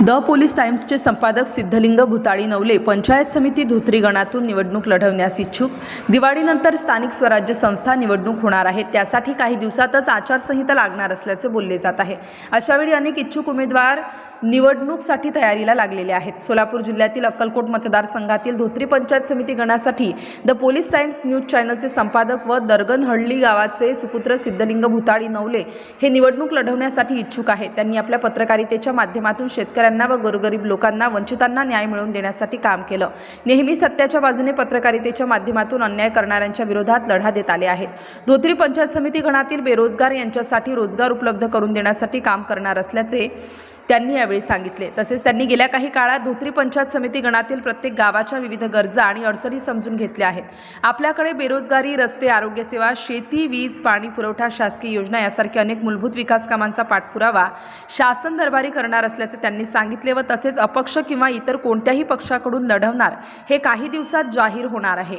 The police टाइम्सचे संपादक सिद्धलिंग भुताळी नवले पंचायत समिती धोत्री गणातून निवडणूक लढवण्यास इच्छुक. दिवाळीनंतर स्थानिक स्वराज्य संस्था निवडणूक होणार आहे. त्यासाठी काही दिवसातच आचारसंहिता लागणार असल्याचे बोलले जात आहे. अशावेळी अनेक इच्छुक उमेदवार निवडणूकसाठी तयारीला लागलेले आहेत. सोलापूर जिल्ह्यातील अक्कलकोट मतदारसंघातील धोत्री पंचायत समिती गणासाठी द पोलीस टाइम्स न्यूज चॅनलचे संपादक व दरगनहळ्ळी गावाचे सुपुत्र सिद्धलिंग भुताळी नवले हे निवडणूक लढवण्यासाठी इच्छुक आहेत. त्यांनी आपल्या पत्रकारितेच्या माध्यमातून शेतकऱ्यांना व गोरगरीब लोकांना वंचितांना न्याय मिळवून देण्यासाठी काम केलं. नेहमी सत्याच्या बाजूने पत्रकारितेच्या माध्यमातून अन्याय करणाऱ्यांच्या विरोधात लढा देत आले आहेत. धोत्री पंचायत समिती गणातील बेरोजगार यांच्यासाठी रोजगार उपलब्ध करून देण्यासाठी काम करणार असल्याचे त्यांनी यावेळी सांगितले. तसेच त्यांनी गेल्या काही काळात धोत्री पंचायत समिती गणातील प्रत्येक गावाच्या विविध गरजा आणि अडचणी समजून घेतल्या आहेत. आपल्याकडे बेरोजगारी रस्ते आरोग्यसेवा शेती वीज पाणी पुरवठा शासकीय योजना यासारख्या अनेक मूलभूत विकास कामांचा पाठपुरावा शासन दरबारी करणार असल्याचे त्यांनी सांगितले व तसेच अपक्ष किंवा इतर कोणत्याही पक्षाकडून लढवणार हे काही दिवसात जाहीर होणार आहे.